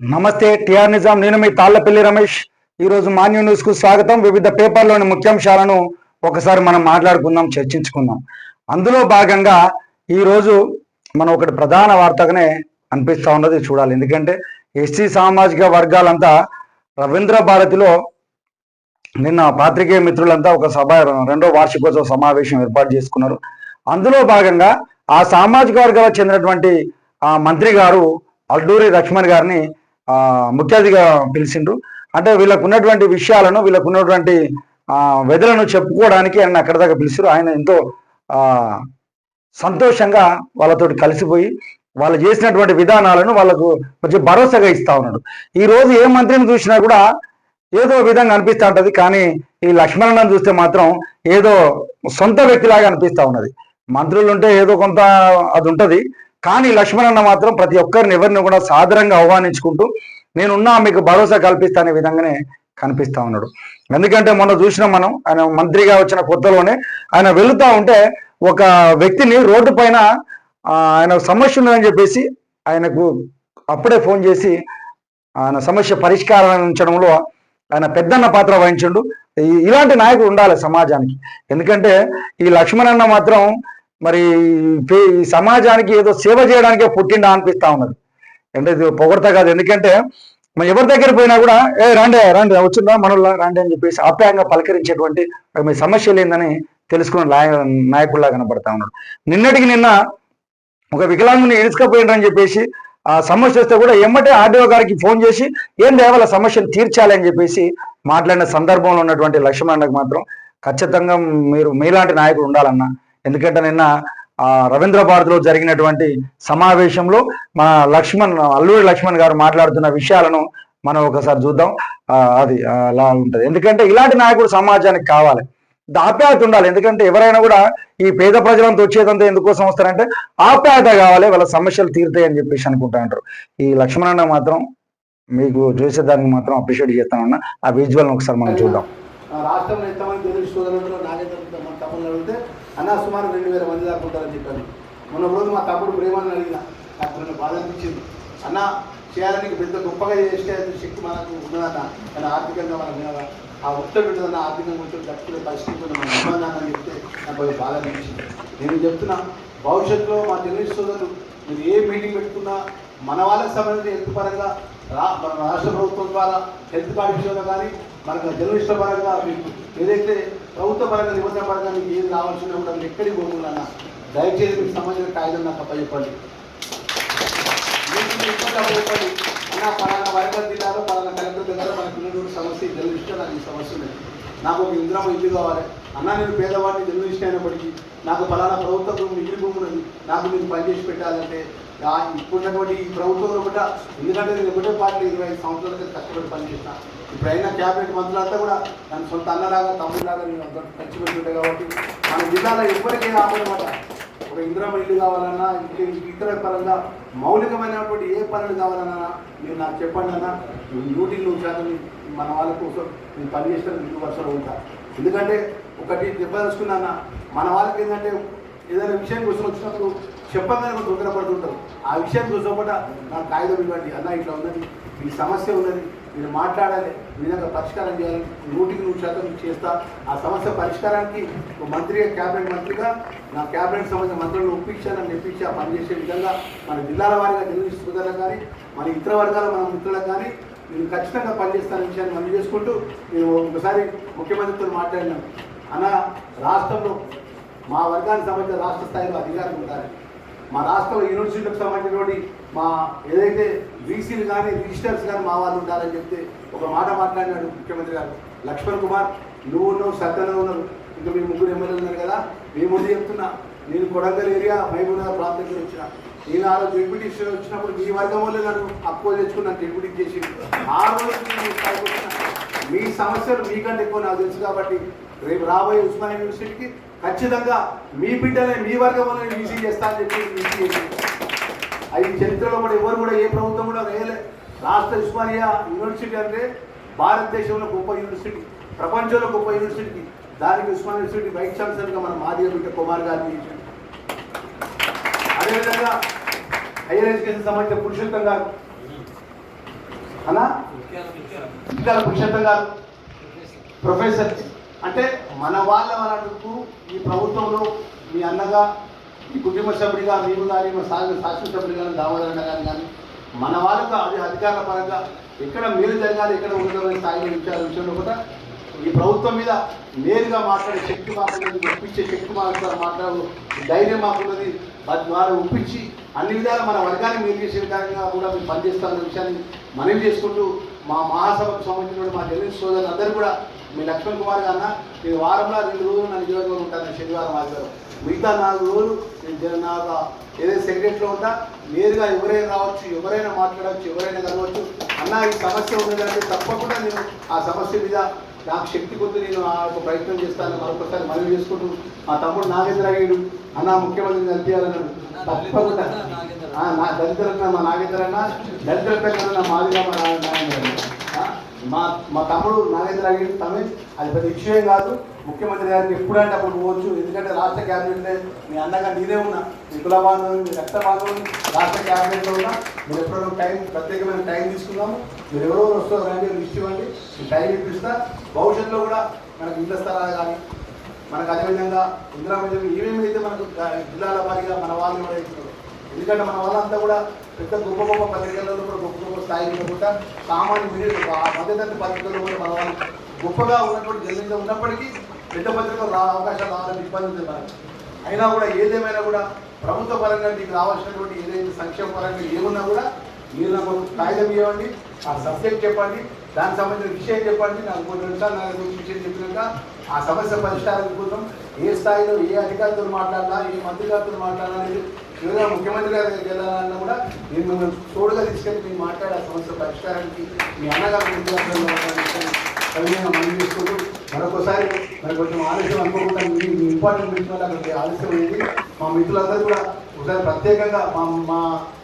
నమస్తే టిఆర్ నిజాం. నేను మీ తాళ్ళపల్లి రమేష్. ఈరోజు మాన్యూ న్యూస్కు స్వాగతం. వివిధ పేపర్లోని ముఖ్యాంశాలను ఒకసారి మనం మాట్లాడుకుందాం చర్చించుకుందాం. అందులో భాగంగా ఈరోజు మనం ఒకటి ప్రధాన వార్తగానే అనిపిస్తూ ఉన్నది చూడాలి. ఎందుకంటే ఎస్సీ సామాజిక వర్గాలంతా రవీంద్ర భారతిలో నిన్న పాత్రికేయ మిత్రులంతా ఒక సభ రెండో వార్షికోత్సవ సమావేశం ఏర్పాటు చేసుకున్నారు. అందులో భాగంగా ఆ సామాజిక వర్గాలకు చెందినటువంటి ఆ మంత్రి గారు అల్లూరి లక్ష్మణ్ గారిని ముఖ్య అతిథిగా పిలిచిండ్రు. అంటే వీళ్ళకు ఉన్నటువంటి విషయాలను వీళ్ళకు ఉన్నటువంటి వెదలను చెప్పుకోవడానికి ఆయన అక్కడ దాకా పిలిచారు ఆయన ఎంతో సంతోషంగా వాళ్ళతో కలిసిపోయి వాళ్ళు చేసినటువంటి విధానాలను వాళ్ళకు కొంచెం భరోసాగా ఇస్తా ఉన్నాడు. ఈ రోజు ఏ మంత్రిని చూసినా కూడా ఏదో విధంగా అనిపిస్తూ ఉంటుంది. కానీ ఈ లక్ష్మణ్ చూస్తే మాత్రం ఏదో సొంత వ్యక్తిలాగా అనిపిస్తూ ఉన్నది. మంత్రులు ఉంటే ఏదో కొంత అది ఉంటుంది. కానీ లక్ష్మణన్న మాత్రం ప్రతి ఒక్కరిని ఎవరిని కూడా సాదరంగా ఆహ్వానించుకుంటూ నేనున్నా మీకు భరోసా కల్పిస్తానే విధంగానే కనిపిస్తా ఉన్నాడు. ఎందుకంటే మొన్న చూసినాం మనం ఆయన మంత్రిగా వచ్చిన కొత్తలోనే ఆయన వెళుతూ ఉంటే ఒక వ్యక్తిని రోడ్డు పైన ఆయన సమస్య ఉన్నదని చెప్పేసి ఆయనకు అప్పుడే ఫోన్ చేసి ఆయన సమస్య పరిష్కారించడంలో ఆయన పెద్దన్న పాత్ర వహించిండు. ఇలాంటి నాయకుడు ఉండాలి సమాజానికి. ఎందుకంటే ఈ లక్ష్మణన్న మాత్రం మరి పే- సమాజానికి ఏదో సేవ చేయడానికే పుట్టిండా అనిపిస్తా ఉన్నది. అంటే ఇది పొగడతా కాదు. ఎందుకంటే మనం ఎవరి దగ్గర పోయినా కూడా ఏ రండి రండి వచ్చిందా మనల్లా రండి అని చెప్పేసి ఆప్యాయంగా పలకరించేటువంటి మీ సమస్యలు ఏందని తెలుసుకున్న నాయ- నాయకుల్లా కనబడతా ఉన్నాడు నిన్నటికి నిన్న ఒక వికలాంగుని ఇరుచుకపోయిండ్రని చెప్పేసి ఆ సమస్య వస్తే కూడా ఎమ్మటే ఆర్డీఓ గారికి ఫోన్ చేసి ఏం దేవాల సమస్యను తీర్చాలి అని చెప్పేసి మాట్లాడిన సందర్భంలో ఉన్నటువంటి లక్ష్మణకు మాత్రం ఖచ్చితంగా మీరు మీలాంటి నాయకుడు ఉండాలన్నా ఎందుకంటే నిన్న రవీంద్ర భారతిలో జరిగినటువంటి సమావేశంలో మన లక్ష్మణ్ అల్లూరి లక్ష్మణ్ గారు మాట్లాడుతున్న విషయాలను మనం ఒకసారి చూద్దాం. అది అలా ఉంటుంది. ఎందుకంటే ఇలాంటి నాయకుడు సమాజానికి కావాలి. ఆప్యాయత ఉండాలి. ఎందుకంటే ఎవరైనా కూడా ఈ పేద ప్రజలంతా వచ్చేదంతా ఎందుకోసం వస్తారంటే ఆప్యాయత కావాలి వాళ్ళ సమస్యలు తీరుతాయి అని చెప్పేసి అనుకుంటా ఉంటారు. ఈ అన్న మాత్రం మీకు చూసేదానికి మాత్రం అప్రిషియేట్ చేస్తానన్న ఆ విజువల్ ఒకసారి మనం చూద్దాం. రాష్ట్రంలో ఎంతమంది తెలుగు సోదరులు నాగేంద్ర తమ్ముళ్ళు అడిగితే అన్న సుమారు రెండు వేల మంది దాకా ఉంటారని చెప్పాను. మొన్న రోజు మా తమ్ముడు ప్రేమని అడిగిన. నాకు నన్ను బాధ అనిపించింది అన్న చేయాలని పెద్ద గొప్పగా చేసే శక్తి మనకు ఉన్నదన్న కానీ ఆర్థికంగా మనం మీద ఆ ఒత్తిడి ఉంటుందన్న ఆర్థికంగా కొంచెం తక్కువ పరిస్థితి మనం మన చెప్తే నాకు కొంచెం బాధ అనిపించింది నేను చెప్తున్నా భవిష్యత్తులో మా తెలుగు సోదరులు మీరు ఏ మీటింగ్ పెట్టుకున్నా మన వాళ్ళకి సంబంధించి హెల్త్ పరంగా రా మన రాష్ట్ర ప్రభుత్వం ద్వారా హెల్త్ కార్డు విషయంలో కానీ మనకు జర్నలిస్టుల పరంగా మీకు ఏదైతే ప్రభుత్వ పరంగా నిబంధన పరంగా మీకు ఏది రావాల్సిన కూడా మీరు ఎక్కడికి పోకుండా దయచేసి మీకు సంబంధించిన కాగితం నాకు అప్పచెప్పండి. మీకు మీ ఇబ్బంది అప్పచెప్పండి. అన్న పలానా వరంగల్ జిల్లాలో పలానా కలెక్టర్ దగ్గర మన పిల్లలు సమస్య జర్నలిస్ట్ నాకు ఈ సమస్య ఉంది. నాకు ఒక ఇంద్రమ ఇల్లు కావాలి. అన్న నేను పేదవాడిని జర్నలిస్ట్ అయినప్పటికీ నాకు పలానా ప్రభుత్వ భూమి మిగిలి భూమి నాకు మీరు పనిచేసి పెట్టాలంటే ఆ ఇప్పుడున్నటువంటి ఈ ప్రభుత్వంలో కూడా ఎందుకంటే నేను ఒకటే పార్టీ ఇరవై ఐదు సంవత్సరాల క్రితం కష్టపడి పనిచేసిన. ఇప్పుడైనా క్యాబినెట్ మంత్రులంతా కూడా నన్ను సొంత అన్నలాగా తమ్ముడిలాగా నేను అంత ఖర్చు పెట్టుంటాయి కాబట్టి మన జిల్లాలో ఎప్పటికీ ఆపదనమాట. ఒక ఇంద్రమ ఇల్లు కావాలన్నా ఇతర పరంగా మౌలికమైనటువంటి ఏ పనులు కావాలన్నా మీరు నాకు చెప్పండి అన్న నూటి నూరు శాతం మన వాళ్ళ కోసం నేను పనిచేస్తాను మీకు వర్షాలు ఉంటా. ఎందుకంటే ఒకటి దెబ్బ తెలుసుకున్నా మన వాళ్ళకి ఏంటంటే ఏదైనా విషయం కోసం వచ్చినప్పుడు చెప్పగానే కొంచెం తొందరపడుతుంటారు ఆ విషయం కోసం నాకు కాగితం ఇవ్వండి అన్న ఇట్లా ఉన్నది ఈ సమస్య ఉన్నది మీరు మాట్లాడాలి ఈ విధంగా పరిష్కారం చేయాలి నూటికి నూరు శాతం మీకు చేస్తా. ఆ సమస్య పరిష్కారానికి ఒక మంత్రిగా క్యాబినెట్ మంత్రిగా నా క్యాబినెట్ సంబంధించిన మంత్రులను ఒప్పించాలని చెప్పించి ఆ పనిచేసే విధంగా మన జిల్లాల వారిగా తెలుగు సోదరులకు కానీ మన ఇతర వర్గాల మన మిత్రులకు కానీ నేను ఖచ్చితంగా పనిచేస్తాను విషయాన్ని మనం చేసుకుంటూ నేను ఒకసారి ముఖ్యమంత్రితో మాట్లాడినాను. అన్న రాష్ట్రంలో మా వర్గానికి సంబంధించిన రాష్ట్ర స్థాయిలో అధికారులు ఉండాలి. మా రాష్ట్ర యూనివర్సిటీలకు సంబంధించినటువంటి మా ఏదైతే బీసీలు కానీ రిజిస్టర్స్ కానీ మా వాళ్ళు ఉంటారని చెప్తే ఒక మాట మాట్లాడినాడు ముఖ్యమంత్రి గారు. లక్ష్మణ్ కుమార్ నువ్వు ఉన్నావు సత్యన ఉన్నారు ఇంకా మీ ముగ్గురు ఎమ్మెల్యేలు ఉన్నారు కదా మేము చెప్తున్నా. నేను కొడంగల్ ఏరియా మహబూబ్నగర్ ప్రాంతం వచ్చిన. నేను ఆ రోజు డిప్యూటీ వచ్చినప్పుడు మీ వర్గం వల్ల నన్ను అక్కువ తెచ్చుకున్నాను డిప్యూటీ చేసి ఆ రోజు మీ సమస్యలు మీకంటే ఎక్కువ నాకు తెలుసు కాబట్టి రేపు రాబోయే ఉస్మానియా యూనివర్సిటీకి ఖచ్చితంగా మీ బిడ్డలే మీ వర్గం ఈజీ చేస్తా అని చెప్పి ఈజీ చేసింది. అది చరిత్రలో కూడా ఎవరు కూడా ఏ ప్రభుత్వం కూడా వేయలే. రాష్ట్ర ఉస్మానియా యూనివర్సిటీ అంటే భారతదేశంలో గొప్ప యూనివర్సిటీ ప్రపంచంలో గొప్ప యూనివర్సిటీ. దానికి ఉస్మాన్ యూనివర్సిటీ వైస్ ఛాన్సలర్గా మన మాదిగ బిడ్డ కుమార్ గారిని అదేవిధంగా హైయర్ ఎడ్యుకేషన్ సంబంధించిన పురుషోత్తం గారు. అలా పురుషోత్తం గారు. ప్రొఫెసర్. అంటే మన వాళ్ళ వాళ్ళకు ఈ ప్రభుత్వంలో మీ అన్నగా మీ కుటుంబ సభ్యుడిగా మేము కానీ మా సా శాసనసభ్యుడు కానీ దామోదర్ కానీ కానీ మన వాళ్ళకు అది అధికార పరంగా ఎక్కడ మేలు జరగాలి ఎక్కడ ఉండాలని స్థాయిలో విషయాల విషయంలో కూడా ఈ ప్రభుత్వం మీద నేరుగా మాట్లాడే శక్తి మాకున్నది ఒప్పించే శక్తి మాకు మాట్లాడు ధైర్యం మాకున్నది వారి ద్వారా ఒప్పించి అన్ని విధాలు మన వర్గాన్ని మేలు చేసే విధంగా కూడా మేము పనిచేస్తామన్న విషయాన్ని మనవి చేసుకుంటూ మా మహాసభకు సంబంధించిన మా జర్నలిస్ట్ సోదరులు అందరూ కూడా మీ లక్ష్మణ్ కుమార్ గారు నేను వారంలో రెండు రోజులు నా నియోజకవర్గం ఉంటాను శనివారం ఆదివారం. మిగతా నాలుగు రోజులు నేను నాకు ఏదైతే సెక్రటరీలో ఉంటా నేరుగా ఎవరైనా రావచ్చు ఎవరైనా మాట్లాడవచ్చు ఎవరైనా కలవచ్చు. అన్న ఈ సమస్య ఉన్నదంటే తప్పకుండా నేను ఆ సమస్య మీద నాకు శక్తి కొద్ది నేను ఆ యొక్క ప్రయత్నం చేస్తాను. మరొకసారి మనవి చేసుకుంటూ మా తమ్ముడు నాగేంద్ర అయ్యాడు అన్న ముఖ్యమంత్రిని కలిపియాలన్నాడు తప్పకుండా. నా దళితుల మా నాగేంద్ర అన్న దళితుల పెద్ద మాదిగా మా నాగేంద్ర మా మా తమ్ముడు నాగేంద్ర అయ్యాడు తమిళ్ అది పెద్ద విషయం కాదు. ముఖ్యమంత్రి గారికి ఎప్పుడంటే అప్పుడు పోవచ్చు. ఎందుకంటే రాష్ట్ర క్యాబినెట్లో. మీ అన్నగా నీదే ఉన్నా. మీ కుల బాంధవులు మీ రక్త బాంధవులు రాష్ట్ర క్యాబినెట్లో ఉన్నా. మీరు ఎప్పుడో టైం ప్రత్యేకమైన టైం తీసుకున్నాము మీరు ఎవరెవరు వస్తారో రండి లిస్ట్ ఇవ్వండి. టైం ఇప్పిస్తా. భవిష్యత్తులో కూడా మనకు ఇళ్ళ స్థలాలు కానీ మనకు అదేవిధంగా ఇందిరా మధ్యలో ఏమేమి అయితే మనకు జిల్లాల వారీగా మన వాళ్ళు కూడా ఇస్తున్నారు ఎందుకంటే మన వాళ్ళంతా కూడా పెద్ద గొప్ప గొప్ప పత్రికలలో కూడా గొప్ప గొప్ప స్థాయిలో కూడా సామాన్య మీడియా మధ్యతరగతి పత్రికల్లో కూడా మన వాళ్ళు గొప్పగా ఉన్నటువంటి జరిగింది ఉన్నప్పటికీ పెద్ద పత్రికలు రా అవకాశాలు రావాలని ఇబ్బంది ఉంది మనకు. అయినా కూడా ఏదేమైనా కూడా ప్రభుత్వ పరంగా మీకు రావాల్సినటువంటి ఏదైతే సంక్షేమ పరంగా ఏమున్నా కూడా మీరు నాకు కాగితం ఇవ్వండి ఆ సబ్జెక్ట్ చెప్పండి దానికి సంబంధించిన విషయం చెప్పండి నాకు కొన్ని నిమిషాలు నాకు విషయం చెప్పినాక ఆ సమస్య పరిష్కారం కోసం ఏ స్థాయిలో ఏ అధికారులతో మాట్లాడాలా ఏ మంత్రిగారితో మాట్లాడాలా అనేది ఏదైనా ముఖ్యమంత్రి గారి దగ్గరికి వెళ్ళాలన్నా కూడా నేను మిమ్మల్ని తోడుగా తీసుకెళ్ళి మీరు మాట్లాడే ఆ సమస్య పరిష్కారానికి మీ అన్నగారు మనం చేసుకుంటూ మరొకసారి మరి కొంచెం ఆలస్యం అనుకోకుండా మీ ఇంపార్టెంట్ మీటింగ్ వల్ల అక్కడికి ఆలస్యం అయింది. మా మిత్రులందరూ కూడా ఒకసారి ప్రత్యేకంగా మా మా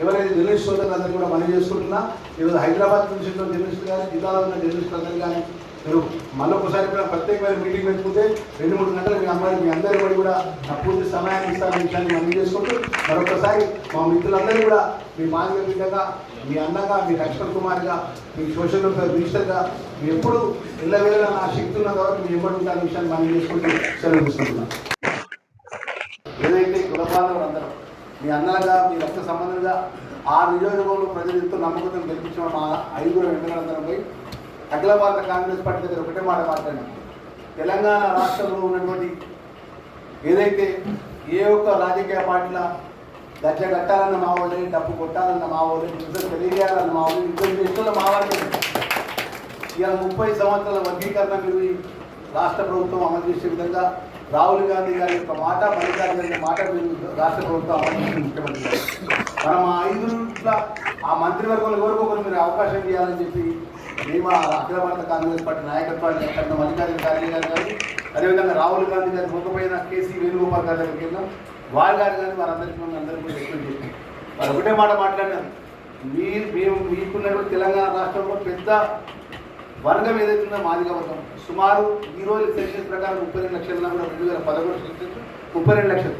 ఎవరైతే జర్నలిస్ట్ సోదరులందరూ కూడా మనం చేసుకుంటున్నా ఈరోజు హైదరాబాద్ నుంచి జర్నలిస్టులు కానీ జిల్లాలో ఉన్న జర్నలిస్టులందరూ కానీ మీరు మళ్ళీ ఒకసారి కూడా ప్రత్యేకమైన మీటింగ్ పెట్టుకుంటే రెండు మూడు గంటలు మీ అమ్మాయి మీ అందరి పడి కూడా నా పూర్తి సమయాన్ని ఇస్తారని విషయాన్ని మనం చేసుకుంటూ మరొకసారి మా మిత్రులందరూ కూడా మీ మాదిరి బిడ్డగా మీ అన్నగా మీ లక్ష్మణ్ కుమార్గా మీ సోషల్ మినిస్టర్గా మీ ఎప్పుడు ఇళ్ళవేళ నా శక్తి ఉన్న కాబట్టి మీ ఎప్పుడు ఉంటాను విషయాన్ని మనం చేసుకుంటూ సెలవు తీసుకుంటున్నాం. ఏదైతే కులపాలను అందరం మీ అన్నలుగా మీ రక్త సంబంధంగా ఆ నియోజకవర్గంలో ప్రజలు ఎంతో నమ్మకంతో గెలిపించిన మా ఐదుగురు వెంకటరందరం పోయి అఖిల భారత కాంగ్రెస్ పార్టీ దగ్గర ఒకటే మాట మాట్లాడినాం. తెలంగాణ రాష్ట్రంలో ఉన్నటువంటి ఏదైతే ఏ ఒక్క రాజకీయ పార్టీల గజ్జ కట్టాలన్న మావోలే డబ్బు కొట్టాలన్న మావోలే యుద్ధం తెలియజేయాలన్న మావోలే యుద్ధం చేస్తున్న దేశంలో ఇలా ముప్పై సంవత్సరాల వర్గీకరణ మీరు రాష్ట్ర ప్రభుత్వం అమలు చేసే విధంగా రాహుల్ గాంధీ గారి యొక్క మాట మల్లికార్జున గారి మాట మీరు రాష్ట్ర ప్రభుత్వం అమలు చేసిన ముఖ్యమంత్రి మనం ఆ ఐదుగురుట్ల ఆ మంత్రివర్గంలో ఎవరికొకరు మీరు అవకాశం ఇవ్వాలని చెప్పి మేము అఖిల భారత కాంగ్రెస్ పార్టీ నాయకత్వాన్ని ఎక్కడ మల్లికార్జున ఖార్గే గారు కానీ అదేవిధంగా రాహుల్ గాంధీ గారి ముఖపైన కేసీ వేణుగోపాల్ గారి దగ్గరికి వెళ్ళాం వారు గారు కానీ వారందరికీ మనం అందరికీ కూడా ఎక్కువ చేస్తాం. వారు ఒకటే మాట మాట్లాడినారు. మీరు మేము మీకున్నటువంటి తెలంగాణ రాష్ట్రంలో పెద్ద వర్గం ఏదైతే ఉందో మాదిగ వర్గం సుమారు ఈ రోజు సెన్సెస్ ప్రకారం ముప్పై రెండు లక్షల కూడా రెండు వేల పదకొండు సెన్సెస్ ముప్పై రెండు లక్షలు.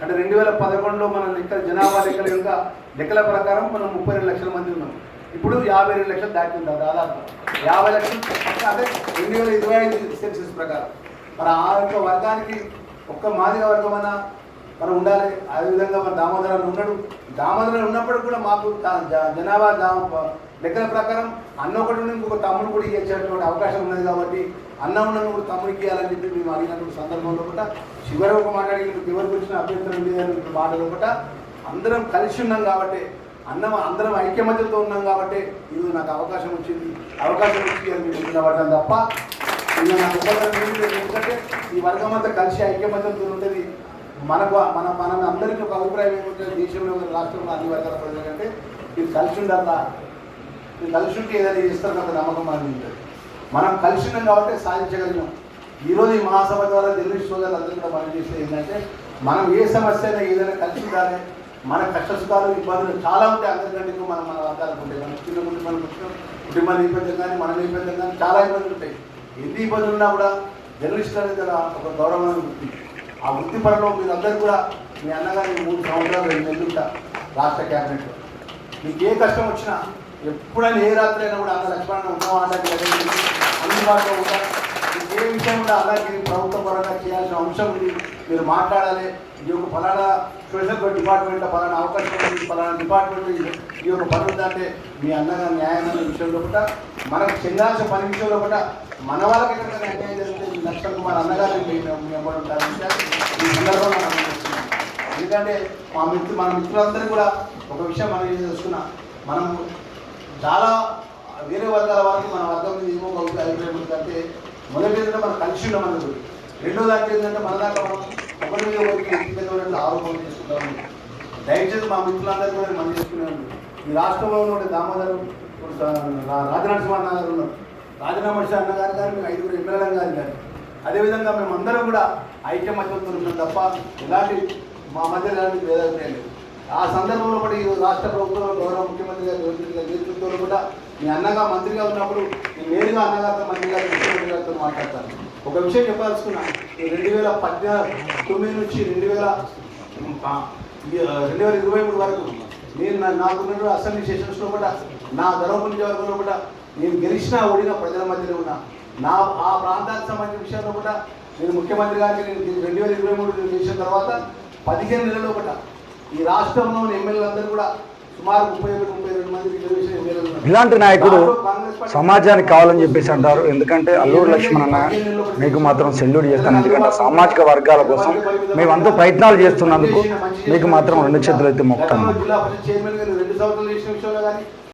అంటే రెండు వేల పదకొండులో మన లెక్క జనాభా లెక్కల యొక్క లెక్కల ప్రకారం మనం ముప్పై రెండు లక్షల మంది ఉన్నాం. ఇప్పుడు యాభై రెండు లక్షలు దాటి దాదాపు యాభై లక్షలు? అదే రెండు వేల ఇరవై ఐదు సెన్సెస్ ప్రకారం. మరి ఆ యొక్క వర్గానికి ఒక్క మాదిగ వర్గం అన్న మనం ఉండాలి. అదేవిధంగా మన దామోదరాలు ఉన్నాడు. దామోదరాలు ఉన్నప్పుడు కూడా మాకు జ- జనాభా దా- లెక్కల ప్రకారం అన్న ఒకటి ఇంకొక తమ్ముడు కూడా ఇచ్చేటువంటి అవకాశం ఉన్నది కాబట్టి అన్న ఉన్నది కూడా తమ్ముడికి ఇవ్వాలని చెప్పి మేము అడిగినటువంటి సందర్భంలో కూడా చివరి ఒక మాట్లాడి ఎవరికి వచ్చిన అభ్యంతరం లేదని మాటలు కూడా అందరం కలిసి ఉన్నాం కాబట్టి అన్నం అందరం ఐక్యమత్యంతో ఉన్నాం కాబట్టి ఇది నాకు అవకాశం వచ్చింది. అవకాశం వచ్చి అని మీరు నిలబడ్డాను తప్ప ఇలా నాకు ఎందుకంటే ఈ వర్గం అంతా కలిసి ఐక్యమత్యంతో ఉంటుంది. మనకు మన మన అందరికీ ఒక అభిప్రాయం ఏమిటంటే దేశంలో ఒక రాష్ట్రంలో అన్ని వర్గాల ప్రజలంటే ఇది కలిసి ఉండాలా? ఇది కలిసి ఉంటే ఏదైనా చేస్తారు కదా నమ్మకం అని ఉంటుంది. మనం కలిసి ఉన్నాం కాబట్టి సాధించగలిగాం. ఈరోజు ఈ మహాసభ ద్వారా జర్నలిస్ట్ సోదరులు అందరూ కూడా మనం చేసేది ఏంటంటే మనం ఏ సమస్య అయినా ఏదైనా కలిసి ఉండాలి. మన కష్టసుఖాలు ఇబ్బందులు చాలా ఉంటాయి అందరికంటే మనం మన వర్గాలకు ఉంటాయి. మన చిన్న కుటుంబాలు పుట్టిన కుటుంబాన్ని నేపథ్యం కానీ మన నేపథ్యం కానీ చాలా ఇబ్బందులు ఉంటాయి. ఎన్ని ఇబ్బందులు ఉన్నా కూడా జర్నలిస్ట్ అనేది కదా ఒక గౌరవమైన వృత్తి ఆ వృత్తి పరంలో మీరు కూడా మీ అన్నగారి మూడు సంవత్సరాలు రెండు నెలలు ఉంటా రాష్ట్ర క్యాబినెట్లో. మీకు ఏ కష్టం వచ్చినా ఎప్పుడైనా ఏ రాత్రి అయినా కూడా అన్న లక్ష్మణ ఉన్నాం అన్నకి అందుబాటులో ఉంటా ఏ విషయం కూడా అలాగే ప్రభుత్వ పరంగా చేయాల్సిన అంశం ఉంది మీరు మాట్లాడాలి. ఈ యొక్క ఫలానా సోషల్ డిపార్ట్మెంట్లో ఫలానా అవకాశం ఉంది ఫలానా డిపార్ట్మెంట్ ఈ యొక్క పని ఉందంటే మీ అన్నగా న్యాయం అనే విషయంలో కూడా మనకు చెందాల్సిన పని విషయంలో కూడా మన వాళ్ళకి ఎక్కడికైనా అన్యాయం జరిగితే ఈ లక్ష్మణ్ కుమార్ అన్నగారు ఎంబడి ఉంటారు ఈ సందర్భంగా మనం ఎందుకంటే మా మిత్రు మన మిత్రులందరూ కూడా ఒక విషయం మనం ఏం చేసుకున్నా మనం చాలా వేరే వర్గాల వారికి మన వర్గం మీద ఏమో అభిప్రాయం ఉందంటే మొదటి మన కలిసి ఉన్నాం రెండో దాకా ఏంటంటే మన దాంట్లో మనం ఒకరి మీద ఒకరికి వ్యక్తి ఆరోపణలు చేసుకుంటాము దయచేసి మా మిత్రులందరూ కూడా మనం చేసుకున్నాను ఈ రాష్ట్రంలో ఉన్న దామోదరం రా- రాజనరసింహ అన్న గారు ఉన్నారు. రాజీనామా చేసే అన్న గారు గారు మేము ఐదుగురు ఎమ్మెల్యేల గారు గారు. అదేవిధంగా మేమందరం కూడా ఐక్యమత్యంతో ఉన్నాం తప్ప ఎలాంటి మా మధ్య ఎలాంటి భేదాభిప్రాయం లేదు ఆ సందర్భంలో కూడా ఈ రాష్ట్ర ప్రభుత్వంలో గౌరవ ముఖ్యమంత్రి గారు నేతృత్వంలో కూడా మీ అన్నగా మంత్రిగా ఉన్నప్పుడు నేను నేరుగా అన్నగారితో మంత్రి గారు ముఖ్యమంత్రి గారితో మాట్లాడతాను. ఒక విషయం చెప్పాల్సుకున్నా ఈ రెండు వేల పద్నాలుగు తొమ్మిది నుంచి రెండు వేల రెండు వేల ఇరవై మూడు వరకు నేను నా- నాకున్న అసెంబ్లీ సెషన్స్లో కూడా నా ధర్మపురి నియోజకవర్గంలో కూడా నేను గెలిచినా ఓడిన ప్రజల మధ్యలో ఉన్నా నా ఆ ప్రాంతానికి సంబంధించిన విషయంలో కూడా నేను ముఖ్యమంత్రి గారికి నేను రెండు వేల ఇరవై మూడు చేసిన తర్వాత పదిహేను నెలల్లో కూడా ఈ రాష్ట్రంలోని ఎమ్మెల్యేలందరూ కూడా ఇలాంటి నాయకుడు సమాజానికి కావాలని చెప్పేసి అంటారు. ఎందుకంటే అల్లూరు లక్ష్మణ్ అన్న మీకు మాత్రం సెల్యూట్ చేస్తాను. ఎందుకంటే సామాజిక వర్గాల కోసం మేమంతా ప్రయత్నాలు చేస్తున్నందుకు మీకు మాత్రం రెండు చేతులు అయితే మొక్తాను.